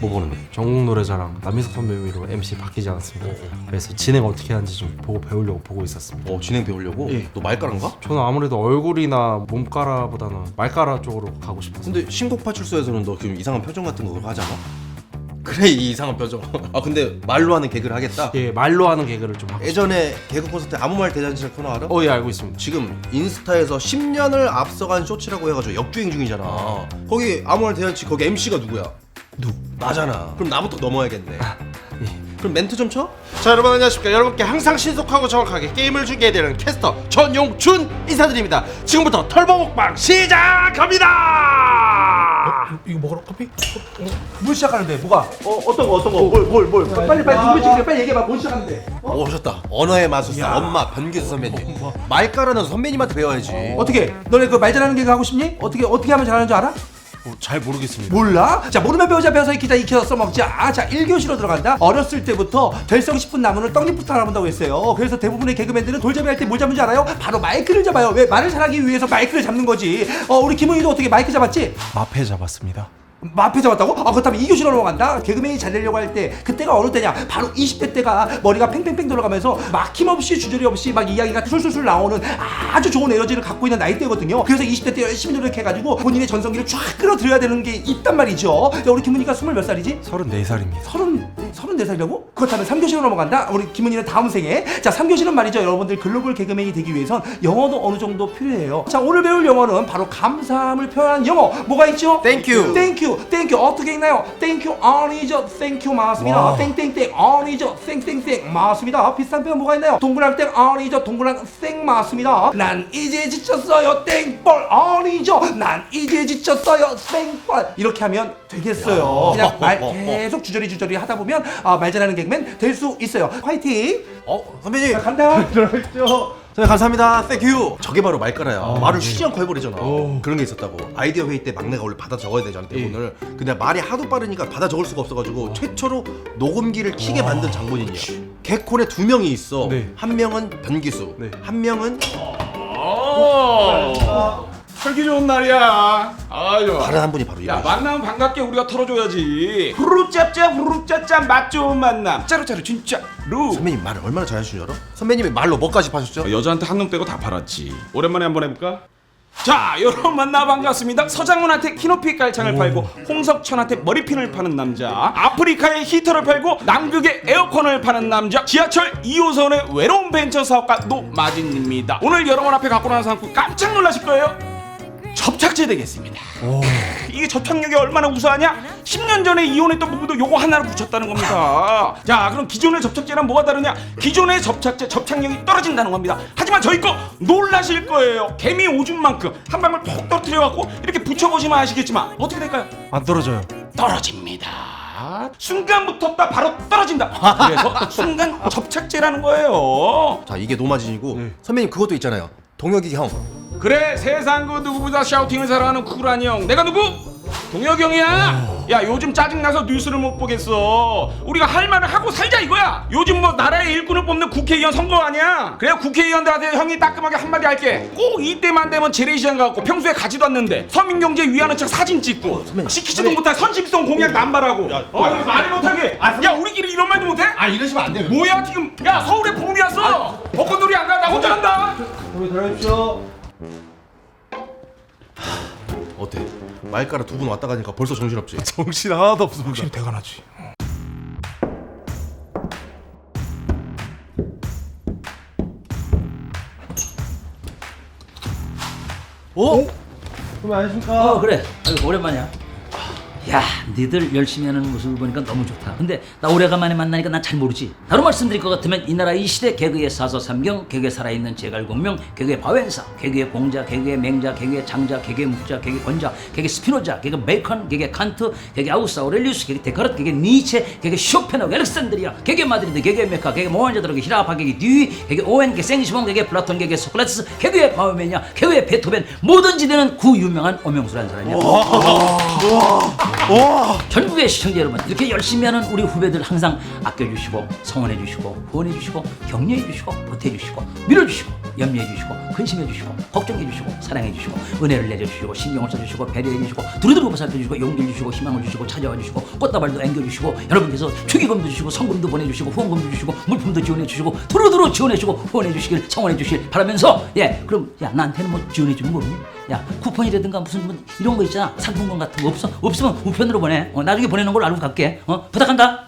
뭐 보는데? 전국 노래자랑 남희석 선배 위로 MC 바뀌지 않았습니다. 그래서 진행 어떻게 하는지 좀 보고 배우려고 보고 있었습니다. 어 진행 배우려고? 예. 너 말가란가? 저는 아무래도 얼굴이나 몸가라보다는 말가라 쪽으로 가고 싶었어요. 근데 신곡 파출소에서는 너 지금 이상한 표정 같은 거 하잖아? 그래 이 이상한 표정 아 근데 말로 하는 개그를 하겠다? 예, 말로 하는 개그를 좀 하고 싶어요. 예전에 개그 콘서트 아무 말 대잔치를 코너 알아? 어, 예, 알고 있습니다. 지금 인스타에서 10년을 앞서간 쇼츠라고 해가지고 역주행 중이잖아 거기 아무 말 대잔치 거기 MC가 누구야? 누? 나잖아 그럼 나부터 넘어야겠네 그럼 멘트 좀 쳐? 자, 여러분 안녕하십니까? 여러분께 항상 신속하고 정확하게 게임을 중계해드리는 캐스터 전용준 인사드립니다. 지금부터 털보 먹방 시작합니다. 이거 먹으러 커피? 뭘 시작하는데 뭐가? 어 어떤 거 어떤 거? 뭘뭘 뭘? 빨리 빨리 준비 중이래. 빨리 얘기해 봐. 뭘 시작하는데? 어, 오셨다 언어의 마술사 엄마 변기수 선배님 말가라는 선배님한테 배워야지 어 떻게? 너네 그 말 잘하는 개그 하고 싶니? 어떻게 어떻게 하면 잘하는 줄 알아? 어, 잘 모르겠습니다. 몰라? 자 모르면 배우자 배워서 익히자 익혀서 써먹자 아, 자 1교시로 들어간다 어렸을 때부터 될성 싶은 나무는 떡잎부터 알아본다고 했어요 그래서 대부분의 개그맨들은 돌잡이 할 때 뭘 잡는지 알아요? 바로 마이크를 잡아요 왜? 말을 잘하기 위해서 마이크를 잡는 거지 어 우리 김은희도 어떻게 마이크 잡았지? 마패 잡았습니다. 마페 잡았다고? 아 그렇다면 2교시로 넘어간다 개그맨이 잘 되려고 할 때 그때가 어느 때냐 바로 20대 때가 머리가 팽팽팽 돌아가면서 막힘없이 주저리 없이 막 이야기가 술술술 나오는 아주 좋은 에너지를 갖고 있는 나이대거든요 그래서 20대 때 열심히 노력해가지고 본인의 전성기를 쫙 끌어들여야 되는 게 있단 말이죠 자 우리 김은희가 스물 몇 살이지? 34살입니다. 서른 서른 네 살이라고? 그렇다면 3교시로 넘어간다. 우리 김은희는 다음 생에 자 3교시는 말이죠. 여러분들 글로벌 개그맨이 되기 위해선 영어도 어느 정도 필요해요. 자 오늘 배울 영어는 바로 감사함을 표현한 영어 뭐가 있죠? Thank you. 땡큐 땡큐 어떻게 읽나요? 땡큐 아니죠 땡큐 맞습니다. 땡땡땡 아니죠 땡땡땡 맞습니다. 비슷한 표현 뭐가 있나요? 동그랑 땡 아니죠 동그랑 땡 맞습니다. 난 이제 지쳤어요 땡벌 아니죠 난 이제 지쳤어요 땡벌 이렇게 하면 되겠어요. 그냥 말 계속 주저리 주저리 하다 보면 아, 말 잘하는 개그맨 될 수 있어요. 화이팅! 어 선배님. 자, 간다. 선생님 감사합니다. 땡큐 저게 바로 말가라야 말을 쉬지 않고 해버리잖아. 그런 게 있었다고. 아이디어 회의 때 막내가 원래 받아 적어야 되잖아 대본을 근데 말이 하도 빠르니까 받아 적을 수가 없어가지고 최초로 녹음기를 키게 만든 장본인이야 개콘에 두 명이 있어. 네. 한 명은 변기수 네. 한 명은 털기 좋은 날이야. 아유. 다른 한 분이 바로 야 이거 만나면 반갑게 우리가 털어줘야지. 후루짭짭 후루짭짭 맛 좋은 만남. 짜루짜루 진짜 루. 선배님 말을 얼마나 잘하시는 줄 알아? 선배님이 말로 뭐까지 파셨죠? 여자한테 한눈 빼고 다 팔았지. 오랜만에 한번 해볼까? 자, 여러분 만나 반갑습니다. 서장훈한테 키높이 깔창을 팔고 홍석천한테 머리핀을 파는 남자, 아프리카에 히터를 팔고 남극에 에어컨을 파는 남자, 지하철 2호선의 외로운 벤처 사업가 노마진입니다. 오늘 여러분 앞에 갖고 나온 상품 깜짝 놀라실 거예요. 접착제 되겠습니다. 이게 접착력이 얼마나 우수하냐? 10년 전에 이혼했던 부부도 요거 하나를 붙였다는 겁니다. 자, 그럼 기존의 접착제랑 뭐가 다르냐? 기존의 접착제 접착력이 떨어진다는 겁니다. 하지만 저희 거 놀라실 거예요. 개미 오줌만큼 한 방울 톡 떨어뜨려 갖고 이렇게 붙여보시면 아시겠지만 어떻게 될까요? 안 떨어져요. 떨어집니다. 순간 붙었다 바로 떨어진다. 그래서 순간 접착제라는 거예요. 자 이게 노마진이고 선배님 그것도 있잖아요 동혁이 형 그래 세상 그 누구보다 샤우팅을 사랑하는 쿨한 형 내가 누구? 동혁이 형이야 야 요즘 짜증나서 뉴스를 못 보겠어 우리가 할 말을 하고 살자 이거야 요즘 뭐 나라의 일꾼을 뽑는 국회의원 선거 아니야 그래 국회의원들한테 형이 따끔하게 한마디 할게 꼭 이때만 되면 재래시장 가고 평소에 가지도 않는데 서민경제 위하는 척 사진 찍고 시키지도 못할 선심성 공약 남발하고 어 이거 말을 못하게 야 우리끼리 이런 말도 못해? 아 이러시면 안 돼요 뭐야 지금 야 서울에 봄이 왔어 벚꽃놀이 안 가? 나 혼자 간다 어 때? 말가라 두 분 왔다 가니까 벌써 정신없지? 정신 하나도 없습니다. 확실히 대가 나지. 어? 어 그래 아이고 오랜만이야 야 니들 열심히 하는 모습을 보니까 너무 좋다. 근데 나 오래간만에 만나니까 난잘 모르지. 다른 말씀드릴 것 같으면 이 나라 이 시대 개그의 사서삼경 개그에 살아있는 제갈공명 개그의 바웬사 개그의 공자 개그의 맹자 개그의 장자 개그의 묵자 개그의 권자 개그의 스피노자 개그 베이컨 개그의 칸트 개그의 아우스 아우렐리우스 개그 데카르트 개그 니체 개그 쇼펜하고 알렉산드리아 개그 마드리드 개그 메카 개그 모헨자드로 히라파 개그 듀이 개그 오웬 개그 생시몬 개그 플라톤 개그 소크라테스 개그의 바오메냐 개그의 베토벤 뭐든지 되는 구 유명한 어명수라는 사람이야 와 전국의 시청자 여러분 이렇게 열심히 하는 우리 후배들 항상 아껴주시고 성원해주시고 후원해주시고 격려해주시고 보태주시고 밀어주시고 염려해주시고 근심해주시고 걱정해주시고 사랑해주시고 은혜를 내려주시고 신경을 써주시고 배려해주시고 두루두루 보살펴주시고 용기를 주시고 희망을 주시고 찾아와주시고 꽃다발도 앵겨주시고 여러분께서 축의금도 주시고 성금도 보내주시고 후원금도 주시고 물품도 지원해주시고 두루두루 지원해주시고 후원해주시길 성원해주시길 바라면서 예 그럼 야 나한테는 뭐 지원해주는 거 없니? 야 쿠폰이라든가 무슨 뭐 이런 거 있잖아. 상품권 같은 거 없어? 없으면 우편으로 보내. 어, 나중에 보내는 걸 알고 갈게. 어 부탁한다